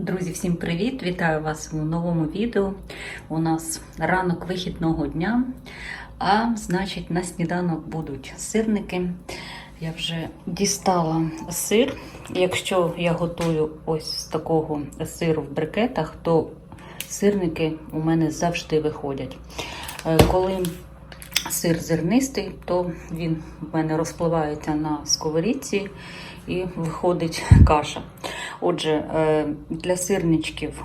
Друзі, всім привіт! Вітаю вас у новому відео. У нас ранок вихідного дня, а значить, на сніданок будуть сирники. Я вже дістала сир. Якщо я готую ось з такого сиру в брикетах, то сирники у мене завжди виходять. Е, Коли сир зернистий, то він в мене розпливається на сковорідці і виходить каша. Отже, е, для сирничків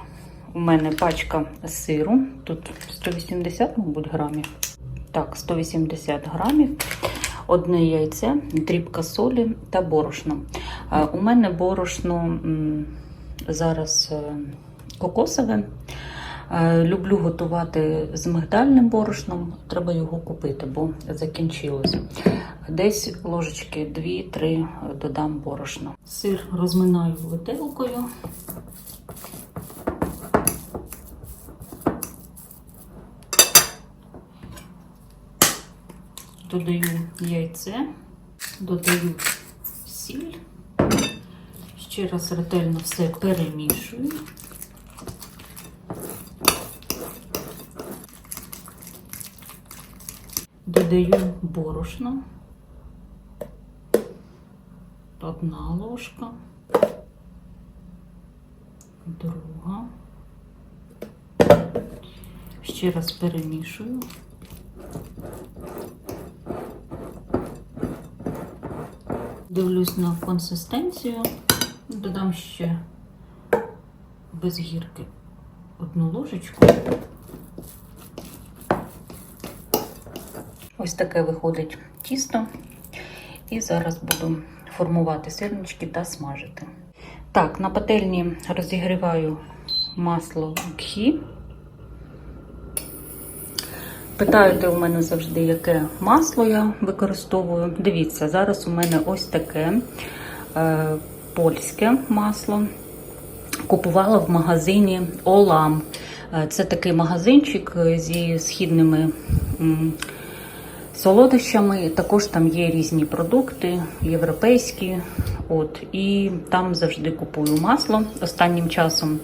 у мене пачка сиру. Тут 180, мабуть, грамів. Так, 180 грамів. Одне яйце, дрібка солі та борошно. Е, У мене борошно зараз е, кокосове. Е, Люблю готувати з мигдальним борошном. Треба його купити, бо закінчилось. Десь ложечки 2-3 додам борошна. Сир розминаю виделкою. Додаю яйце, додаю сіль. Ще раз ретельно все перемішую. Додаю борошно. Одна ложка, друга. Ще раз перемішую. Дивлюсь на консистенцію. Додам ще без гірки одну ложечку. Ось таке виходить тісто. І зараз буду формувати сирнички та смажити. Так, на пательні розігріваю масло гхі. Питаєте у мене завжди, яке масло я використовую. Дивіться, зараз у мене ось таке е, польське масло. Купувала в магазині Олам. Е, Це такий магазинчик зі східними. Солодощами. Також там є різні продукти, європейські. От, І там завжди купую масло останнім часом.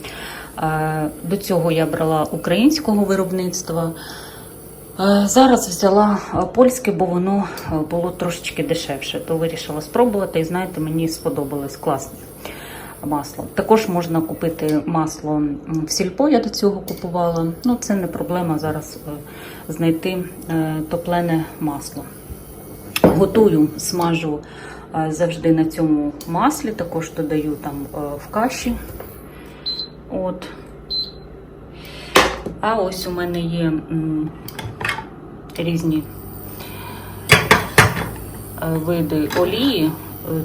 Е, До цього я брала українського виробництва. Е, Зараз взяла е, польське, бо воно було трошечки дешевше. То вирішила спробувати і знаєте, мені сподобалось класне масло. Також можна купити масло в сільпо, я до цього купувала. Ну, це не проблема зараз е, знайти е, топлене масло. Готую, смажу е, завжди на цьому маслі, також додаю там в каші. От. А ось у мене є різні види олії.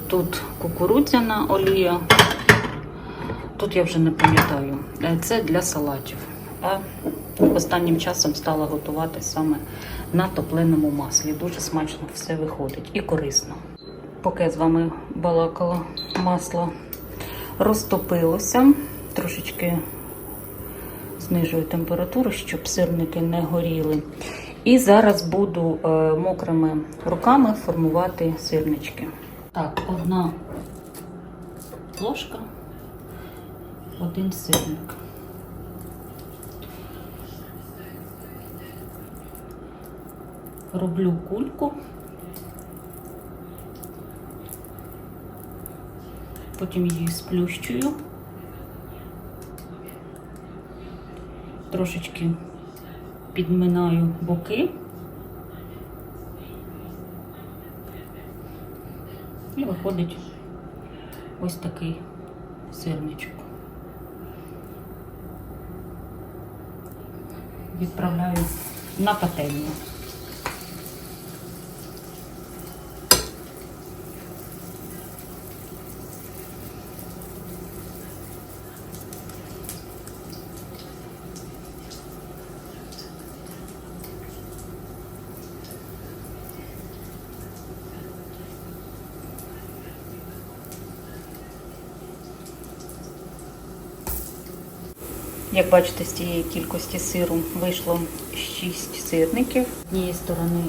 Тут кукурудзяна олія, тут я вже не пам'ятаю. Е, Це для салатів. А останнім часом стала готувати саме на топленому маслі. Дуже смачно все виходить і корисно. Поки я з вами балакала, масло розтопилося. Трошечки знижую температуру, щоб сирники не горіли. І зараз буду е, мокрими руками формувати сирнички. Так, одна ложка, один сирник. Роблю кульку. Потім її сплющую. Трошечки підминаю боки. І виходить ось такий сирничок. Відправляю на пательню. Як бачите, з цієї кількості сиру вийшло 6 сирників. З однієї сторони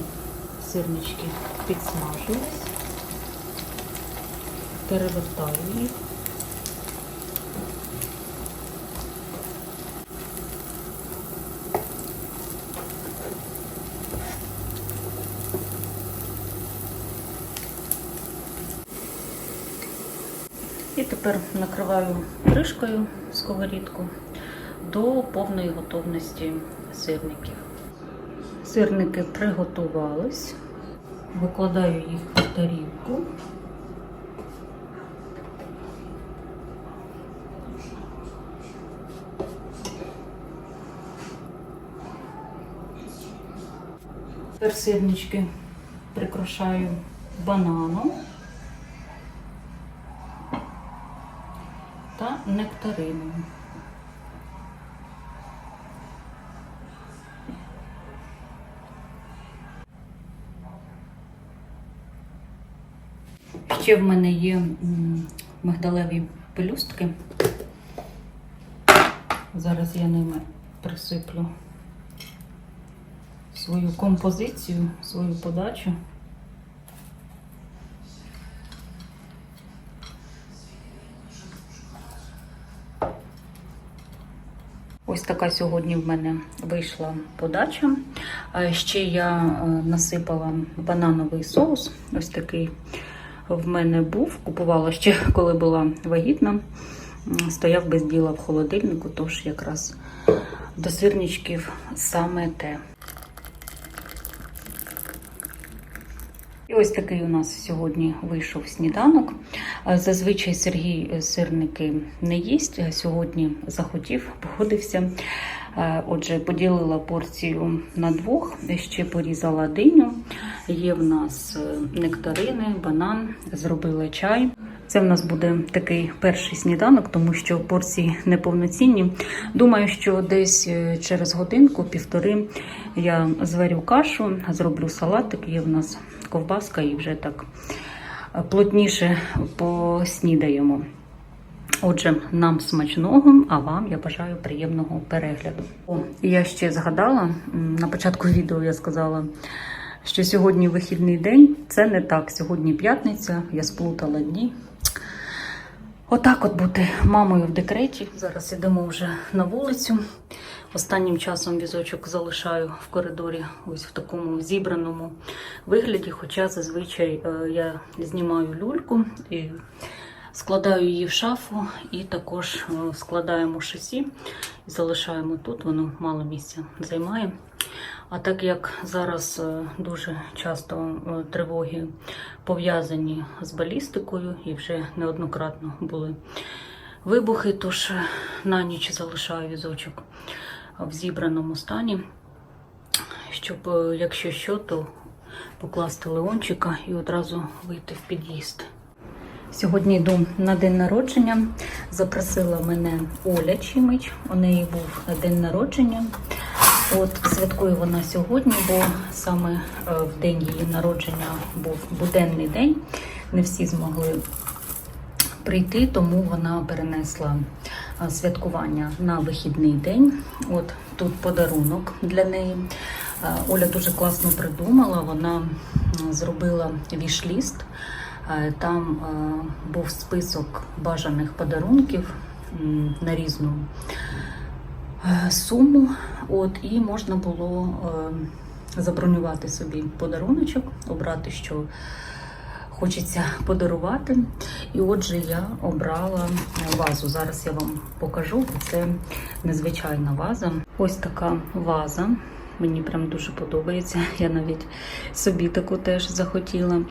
сирнички підсмажились, перевертаю їх. І тепер накриваю кришкою сковорідку до повної готовності сирників. Сирники приготувались. Викладаю їх в тарілку. Тепер сирнички прикрашаю бананом та нектарином. Ще в мене є мигдалеві пелюстки. Зараз я ними присиплю свою композицію, свою подачу. Ось така сьогодні в мене вийшла подача. Ще я е, насипала банановий соус. Ось такий в мене був. Купувала ще, коли була вагітна. Стояв без діла в холодильнику, тож якраз до сирничків саме те. І ось такий у нас сьогодні вийшов сніданок. Е, Зазвичай Сергій е, сирники не їсть. Сьогодні захотів, погодився. Е, Отже, поділила порцію на двох, ще порізала диню. Є в нас е, нектарини, банан, зробила чай. Це в нас буде такий перший сніданок, тому що порції неповноцінні. Думаю, що десь е, через годинку-півтори я зварю кашу, зроблю салатик. Є в нас ковбаска і вже так е, плотніше поснідаємо. Отже, нам смачного, а вам я бажаю приємного перегляду. О, я ще згадала на початку відео я сказала, що сьогодні вихідний день. Це не так. Сьогодні п'ятниця, я сплутала дні. Отак от бути мамою в декреті. Зараз йдемо вже на вулицю. Останнім часом візочок залишаю в коридорі, ось в такому зібраному вигляді. Хоча зазвичай е, я знімаю люльку і складаю її в шафу, і також е, складаємо шасі і залишаємо тут. Воно мало місця займає. А так як зараз е, дуже часто е, тривоги пов'язані з балістикою і вже неоднократно були вибухи, тож е, на ніч залишаю візочок в зібраному стані, щоб, якщо що, то покласти леончика і одразу вийти в під'їзд. Сьогодні йду на день народження. Запросила мене Оля Чимич. У неї був день народження. От святкує вона сьогодні, бо саме е, в день її народження був буденний день. Не всі змогли прийти, тому вона перенесла е, святкування на вихідний день. От тут подарунок для неї. Е, Оля дуже класно придумала. Вона зробила вішліст. Там був список бажаних подарунків на різну суму. От, і можна було е, забронювати собі подаруночок, обрати, що хочеться подарувати. І отже, я обрала вазу. Зараз я вам покажу, це незвичайна ваза. Ось така ваза. Мені прям дуже подобається. Я навіть собі таку теж захотіла.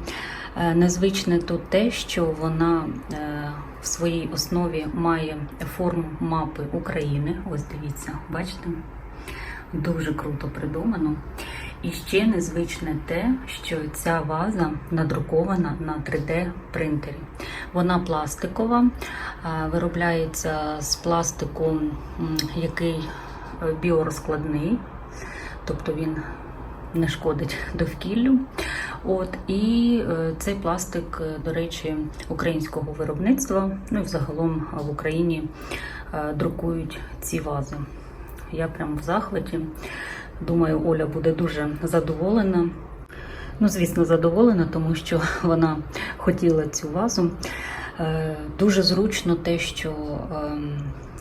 Е, Незвичне тут те, що вона е, в своїй основі має форму мапи України. Ось дивіться, бачите? Дуже круто придумано. І ще незвичне те, що ця ваза надрукована на 3D принтері. Вона пластикова, виробляється з пластику, який е, біорозкладний, тобто він не шкодить довкіллю. От і е, цей пластик, е, до речі, українського виробництва. Ну і взагалом в Україні е, друкують ці вази. Я прям в захваті. Думаю, Оля буде дуже задоволена. Ну, звісно, задоволена, тому що вона хотіла цю вазу. Дуже зручно те, що ем,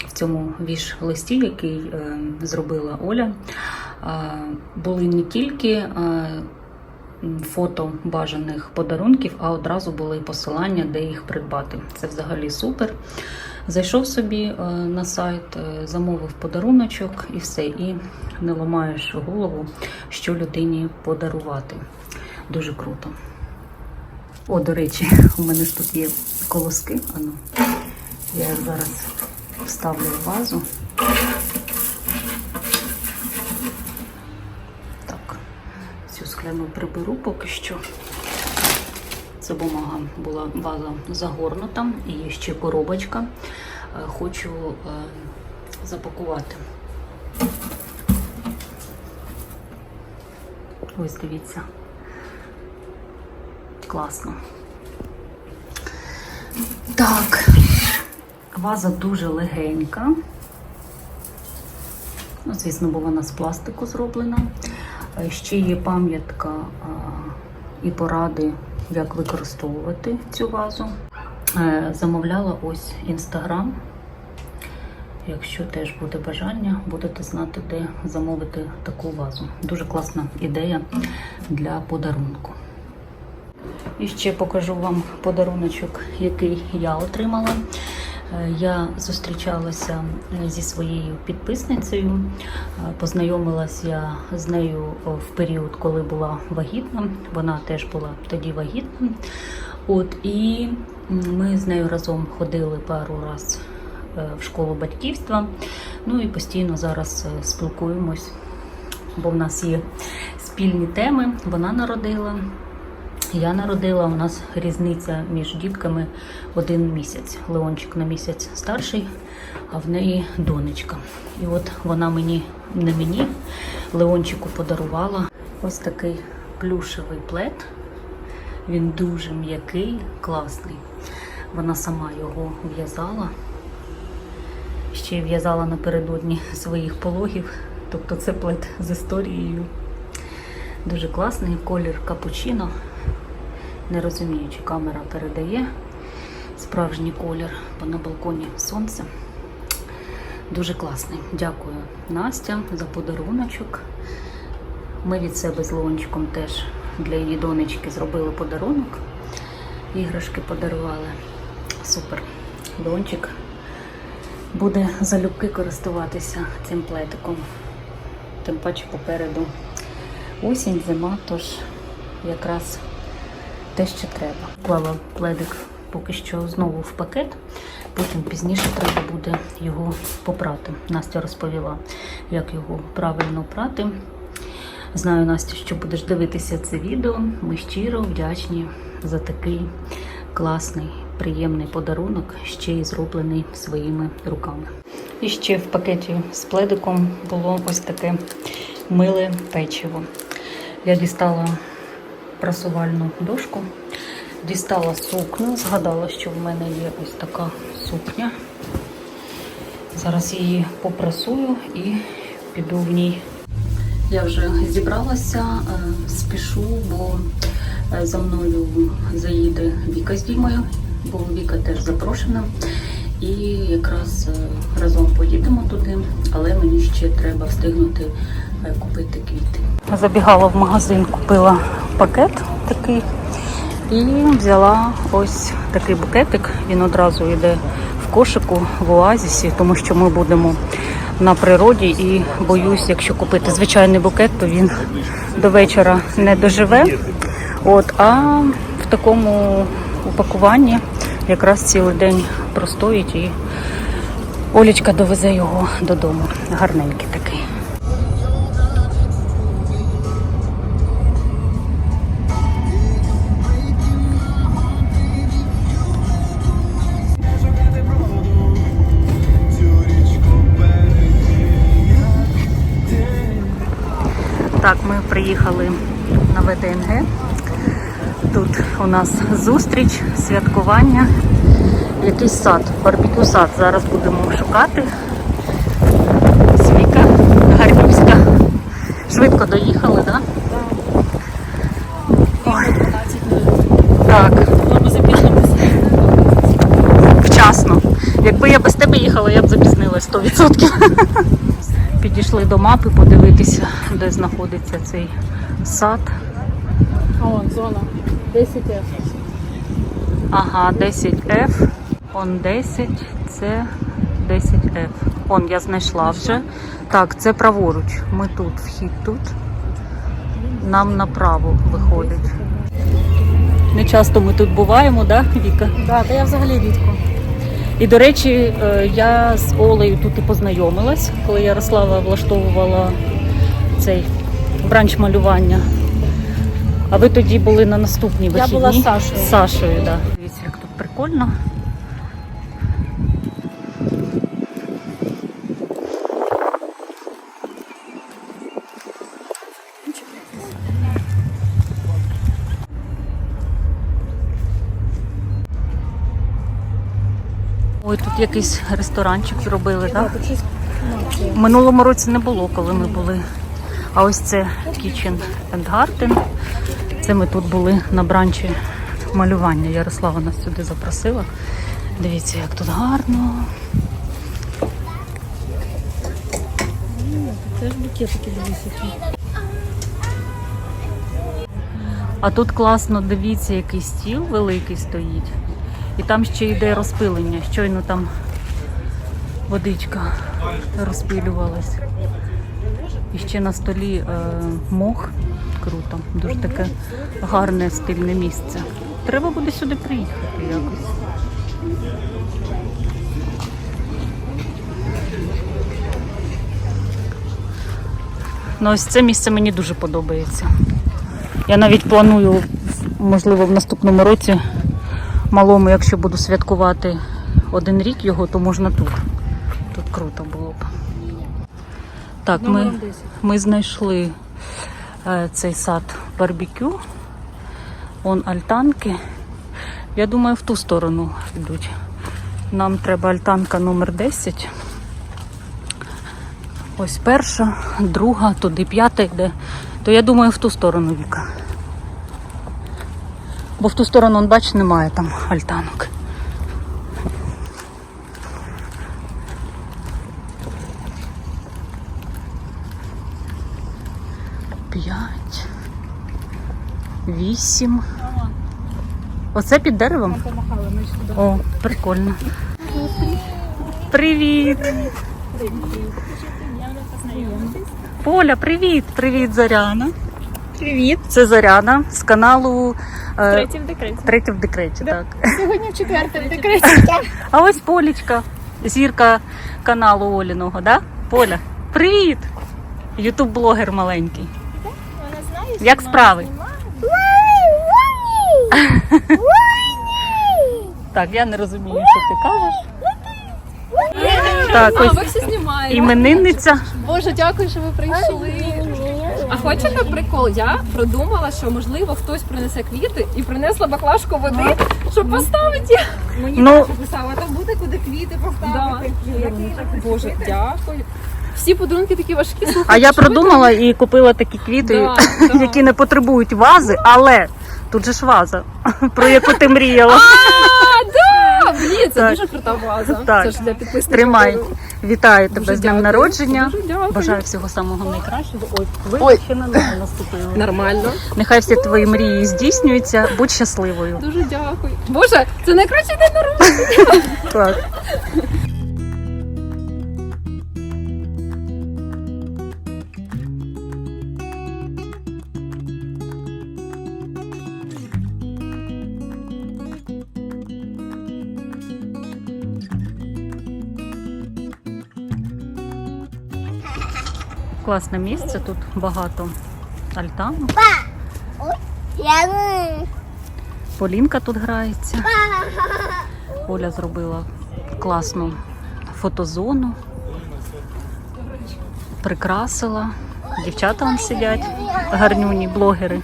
в цьому віш-листі, який ем, зробила Оля, були не тільки фото бажаних подарунків, а одразу були посилання, де їх придбати. Це взагалі супер. Зайшов собі е, на сайт, е, замовив подаруночок і все. І не ламаєш голову, що людині подарувати. Дуже круто. О, до речі, у мене ж тут є колоски. Ану, я зараз вставлю в вазу. Скляну приберу поки що. Це бумага була ваза загорнута і є ще коробочка. Е, Хочу е, запакувати. Ось дивіться. Класно. Так, ваза дуже легенька. Ну, звісно, бо вона з пластику зроблена. Е, Ще є пам'ятка і поради, як використовувати цю вазу. Е, Замовляла ось інстаграм. Якщо теж буде бажання, будете знати, де замовити таку вазу. Дуже класна ідея для подарунку. І ще покажу вам подаруночок, який я отримала. Е, Я зустрічалася е, зі своєю підписницею. Е, Познайомилась я з нею в період, коли була вагітна. Вона теж була тоді вагітна. От і ми з нею разом ходили пару разів в школу батьківства. Ну і постійно зараз спілкуємось, бо в нас є спільні теми. Вона народила. Я народила, у нас різниця між дітками один місяць. Леончик на місяць старший, а в неї донечка. І от вона мені, не мені, Леончику подарувала ось такий плюшевий плед. Він дуже м'який, класний. Вона сама його в'язала. Ще й в'язала напередодні своїх пологів. Тобто це плед з історією. Дуже класний колір капучино. Не розумію, чи камера передає справжній колір, бо на балконі сонце. Дуже класний. Дякую, Настя, за подаруночок. Ми від себе з Леончиком теж для її донечки зробили подарунок. Іграшки подарували. Супер. Леончик буде залюбки користуватися цим плетиком. Тим паче попереду осінь, зима, тож якраз те, що треба. Клала пледик поки що знову в пакет, потім пізніше треба буде його попрати. Настя розповіла, як його правильно прати. Знаю, Настя, що будеш дивитися це відео. Ми щиро вдячні за такий класний, приємний подарунок, ще й зроблений своїми руками. І ще в пакеті з пледиком було ось таке миле печиво. Я дістала прасувальну дошку, дістала сукню, згадала, що в мене є ось така сукня. Зараз її попрасую і піду в ній. Я вже зібралася, е, спішу, бо е, за мною заїде Віка з Дімою, бо Віка теж запрошена. І якраз е, разом поїдемо туди, але мені ще треба встигнути купити квіти. Забігала в магазин, купила пакет такий і взяла ось такий букетик. Він одразу йде в кошику в оазісі, тому що ми будемо на природі і боюсь, якщо купити звичайний букет, то він до вечора не доживе. От, а в такому упакуванні якраз цілий день простоїть і Олічка довезе його додому. Гарненький такий. Так, ми приїхали на ВТНГ. Тут у нас зустріч, святкування, якийсь сад, барбекю сад. Зараз будемо шукати. Свіка Гарнівська. Швидко доїхали, так? Ой. Так. Вчасно. Якби я без тебе їхала, я б запізнилась 100%. Підійшли до мапи подивитися, де знаходиться цей сад. А вон зона 10 F. Ага, 10F. Он 10, це 10F. Он я знайшла вже. Так, це праворуч. Ми тут, вхід тут. Нам направо виходить. Не часто ми тут буваємо, да, Віка? Да, та я взагалі рідко. І до речі, е, я з Олею тут і познайомилась, коли Ярослава влаштовувала цей бранч малювання. А ви тоді були на наступній Я була з Сашою. З Сашою, так. Да. Дивіться, як тут прикольно. Ой, тут якийсь ресторанчик зробили, так? В минулому році не було, коли ми були. А ось це Kitchen and Garden. Це ми тут були на бранчі малювання. Ярослава нас сюди запросила. Дивіться, як тут гарно. Це ж букетики які. А тут класно, дивіться, який стіл великий стоїть. І там ще йде розпилення. Щойно там водичка розпилювалась. І ще на столі е, мох. Круто. Дуже таке гарне стильне місце. Треба буде сюди приїхати якось. Ну, ось це місце мені дуже подобається. Я навіть планую, можливо, в наступному році малому, якщо буду святкувати один рік його, то можна тут. Тут круто було б. Так, ми, ми знайшли е, цей сад барбекю. Он альтанки. Я думаю, в ту сторону йдуть. Нам треба альтанка номер 10. Ось перша, друга, туди п'ята йде. То я думаю, в ту сторону Віка. Бо в ту сторону, он, бач, немає там альтанок. П'ять. Вісім. Оце під деревом? О, прикольно. Привіт! Поля, привіт! Привіт, Зоряна. Привіт. Це Зоряна з каналу е, Третій в декреті. Третє в декреті. Так. Сьогодні в четвертий в декреті. А ось Полічка, зірка каналу Оліного, да? Поля, привіт! Ютуб-блогер маленький. Вона знає, Як справи? Так, я не розумію, що ти кажеш. Так, А, ось все знімаєте. іменинниця. Боже, дякую, що ви прийшли. А хочете прикол? Я продумала, що можливо хтось принесе квіти і принесла баклажку води, щоб поставити. Мені Ну. ну, писала, там буде куди квіти поставити. Боже, дякую. Всі подарунки такі важкі. Слухайте, А я що ви продумала і купила такі квіти, Да, да. які не потребують вази, але тут же ж ваза, про яку ти мріяла. А, да! Блін, це Так. дуже крута база. Так. Це ж для підписників. Тримай. Вітаю тебе Дуже з днем дякую. народження. Дуже дякую. Бажаю всього самого найкращого. Ой, ви Ой. ще на мене наступили. Нормально. Нехай всі твої мрії здійснюються. Будь щасливою. Дуже дякую. Боже, це найкращий день народження. Так. Класне місце, тут багато альтанок. Полінка тут грається. Оля зробила класну фотозону, прикрасила. Дівчата там сидять, гарнюні блогери.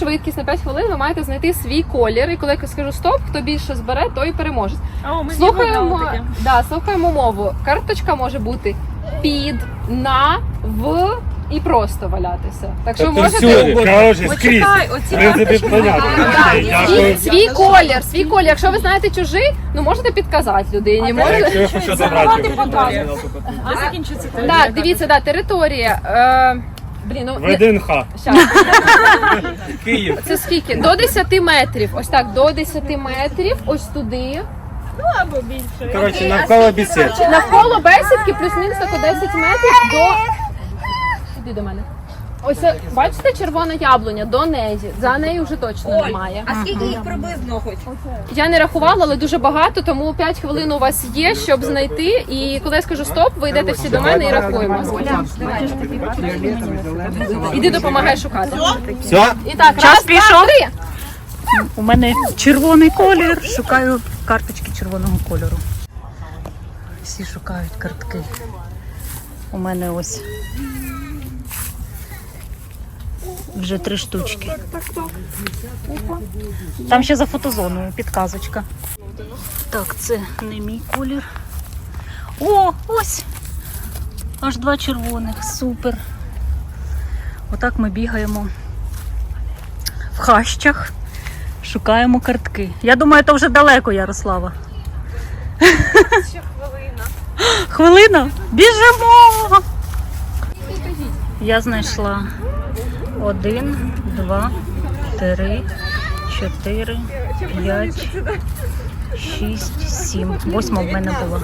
Швидкість на 5 хвилин ви маєте знайти свій колір. І коли я скажу стоп, хто більше збере, той і переможе. О, ми Слухаємо, да, слухаємо мову. Карточка може бути під, на, в і просто валятися. Так що Тобто можете. всюди, коротше, скрізь. Почекай, оці принципі, понятно. Так, Окей, свій, Дякую. свій колір, свій колір. Якщо ви знаєте чужий, ну можете підказати людині. Можете... Якщо я хочу забрати. Де закінчується? Так, дивіться, да, територія. Е, блін, ну не- ВДНХ. щас. Київ. це скільки? До 10 метрів. Ось так, до 10 метрів, ось туди. Або більше. Коротше, навколо бісідки. Навколо бесідки плюс-мінус так о 10 метрів до. Іди до мене. Ось бачите червона яблуня до неї. За нею вже точно немає. А скільки їх приблизно хоч? Я не рахувала, але дуже багато, тому 5 хвилин у вас є, щоб знайти. І коли я скажу стоп, ви йдете всі до мене і рахуємо. Іди допомагай шукати. Все? І так, Час раз, пішов. два, три. У мене червоний колір. Шукаю карточки червоного кольору. Всі шукають картки. У мене ось вже три штучки. Там ще за фотозоною підказочка. Так, це не мій колір. О, ось! Аж два червоних. Супер. Отак ми бігаємо в хащах. Шукаємо картки. Я думаю, це вже далеко, Ярослава. Ще хвилина. Хвилина? Біжимо! Я знайшла один, два, три, чотири, п'ять, шість, сім. Восьма в мене була.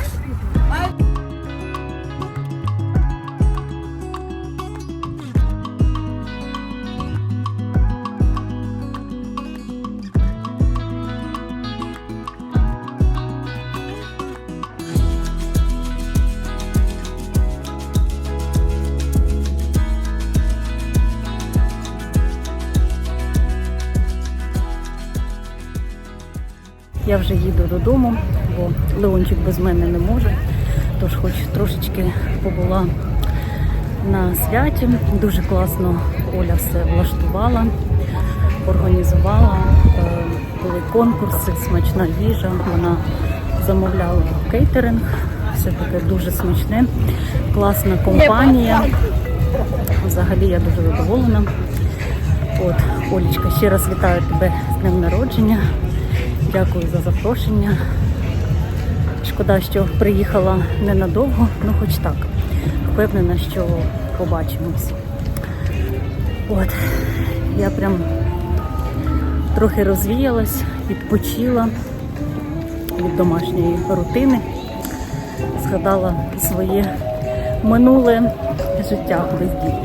Я вже їду додому, бо Леончик без мене не може. Тож хоч трошечки побула на святі. Дуже класно Оля все влаштувала, організувала. Е, Були конкурси, смачна їжа. Вона замовляла кейтеринг. Все таке дуже смачне, класна компанія. Взагалі я дуже задоволена. От, Олічка, ще раз вітаю тебе з днем народження. Дякую за запрошення. Шкода, що приїхала ненадовго, ну хоч так. Впевнена, що побачимось. От, я прям трохи розвіялась, відпочила від домашньої рутини, згадала своє минуле життя без дітей.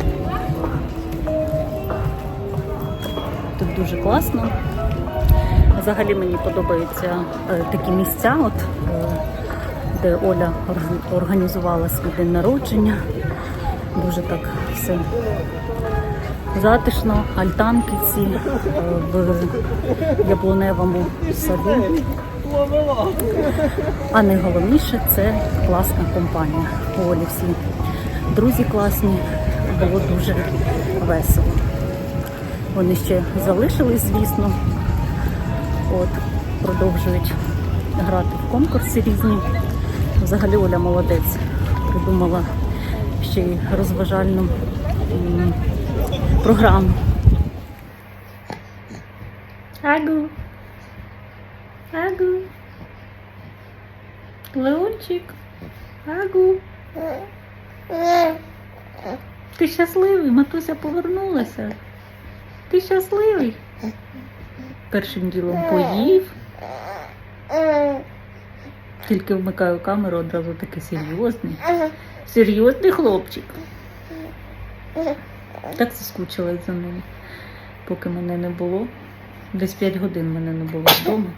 Тут дуже класно. Взагалі мені подобаються е, такі місця, от, е, де Оля організувала свій день народження. Дуже так все затишно, альтанки ці е, в яблуневому саду. А найголовніше це класна компанія. У Олі всі друзі класні, було дуже весело. Вони ще залишились, звісно. От, продовжують грати в конкурси різні. Взагалі Оля молодець. Придумала ще й розважальну програму. Агу. Агу. Леончик. Агу. Ти щасливий? Матуся повернулася. Ти щасливий? Першим ділом поїв. Тільки вмикаю камеру, одразу такий серйозний. Серйозний хлопчик. Так соскучилась за ним, поки мене не було. Десь 5 годин мене не було вдома.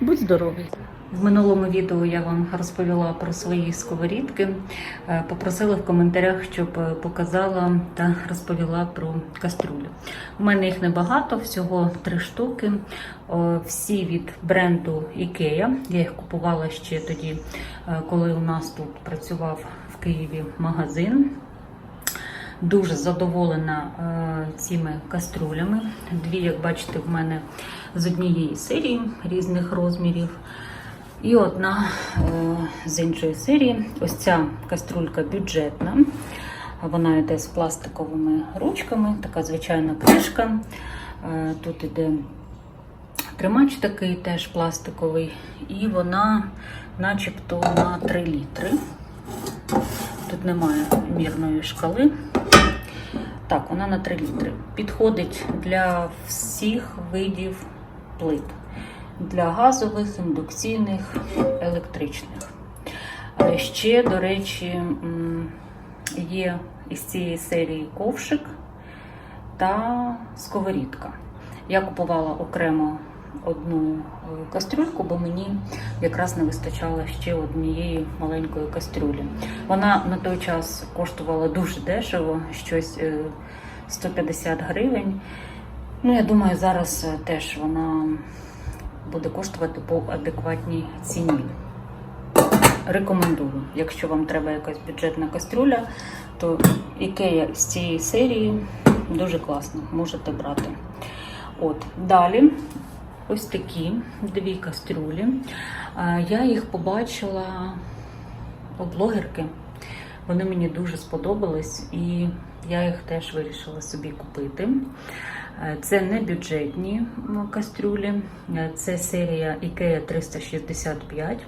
Будь здоровий. В минулому відео я вам розповіла про свої сковорідки. Е, Попросила в коментарях, щоб е, показала та розповіла про каструлю. У мене їх небагато, всього три штуки. Всі від бренду IKEA. Я їх купувала ще тоді, е, коли у нас тут працював в Києві магазин. Дуже задоволена е, цими каструлями. Дві, як бачите, в мене з однієї серії різних розмірів. І одна е, з іншої серії. Ось ця каструлька бюджетна. Вона йде з пластиковими ручками, така звичайна кришка. Е, Тут іде тримач такий теж пластиковий, і вона начебто на 3 літри. Тут немає мірної шкали. Так, вона на 3 літри. Підходить для всіх видів плит. Для газових, індукційних, електричних. Е, Ще, до речі, є із цієї серії ковшик та сковорідка. Я купувала окремо одну е, кастрюльку, бо мені якраз не вистачало ще однієї маленької кастрюлі. Вона на той час коштувала дуже дешево, щось е, 150 гривень. Ну, я думаю, зараз е, теж вона буде коштувати по адекватній ціні. Рекомендую, якщо вам треба якась бюджетна кастрюля, то ікея з цієї серії дуже класно, можете брати. От, далі ось такі дві кастрюлі. Я їх побачила у блогерки. Вони мені дуже сподобались, і я їх теж вирішила собі купити. Е, Це не бюджетні кастрюлі, е, це серія IKEA 365.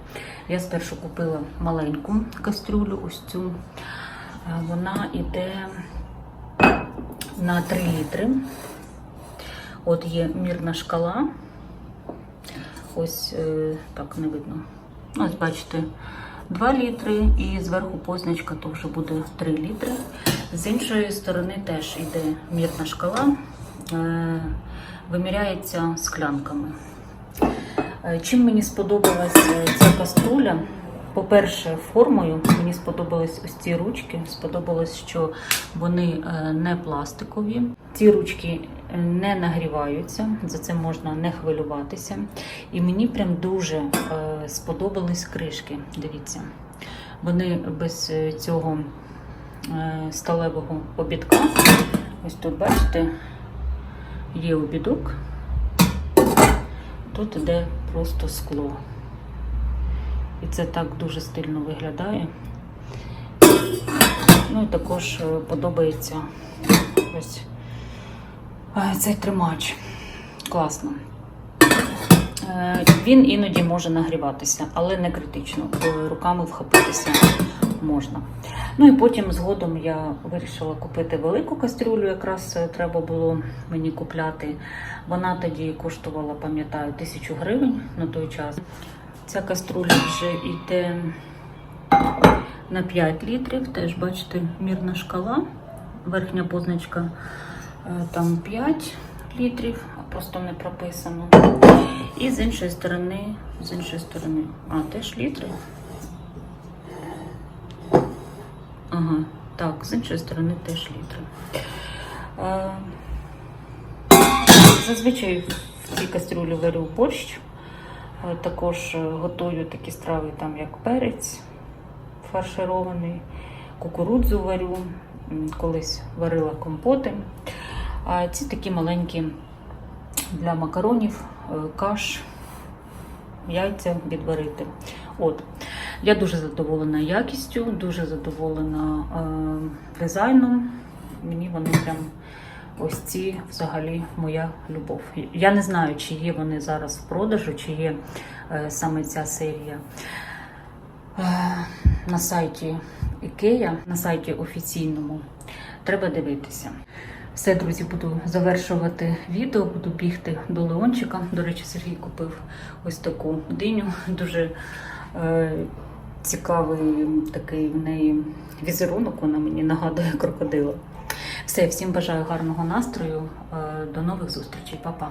Я спершу купила маленьку кастрюлю, ось цю. Е, Вона йде на 3 літри. От є мірна шкала. Ось так не видно. Ось бачите, 2 літри і зверху позначка то вже буде 3 літри. З іншої сторони теж йде мірна шкала, виміряється склянками. Е, Чим мені сподобалась е, ця каструля? По-перше, формою мені сподобались ось ці ручки. Сподобалось, що вони е, не пластикові. Ці ручки е, не нагріваються, за це можна не хвилюватися. І мені прям дуже е, сподобались кришки. Дивіться, вони без е, цього е, сталевого обідка. Ось тут, бачите, є обідок. Тут іде просто скло. І це так дуже стильно виглядає. Ну і також е, подобається ось е, цей тримач. Класно. Е, Він іноді може нагріватися, але не критично. Руками вхопитися можна. Ну і потім згодом я вирішила купити велику кастрюлю, якраз е, треба було мені купляти. Вона тоді коштувала, пам'ятаю, тисячу гривень на той час. Ця каструля вже йде на 5 літрів. Теж бачите, мірна шкала. Верхня позначка е, там 5 літрів, просто не прописано. І з іншої сторони, з іншої сторони, а теж літри. Ага, так, з іншої сторони теж літри. Е, Зазвичай в цій кастрюлі варю борщ. Е, Також е, готую такі страви, там як перець фарширований, кукурудзу варю, колись варила компоти. А ці такі маленькі для макаронів, каш, яйця відварити. От. Я дуже задоволена якістю, дуже задоволена е, дизайном. Мені вони прям ось ці взагалі моя любов. Я не знаю, чи є вони зараз в продажу, чи є е, саме ця серія е, на сайті Ікея, на сайті офіційному. Треба дивитися. Все, друзі, буду завершувати відео, буду бігти до Леончика. До речі, Сергій купив ось таку диню. Дуже е, цікавий такий в неї візерунок, вона мені нагадує крокодила. Все, всім бажаю гарного настрою. Е, До нових зустрічей, Па-па.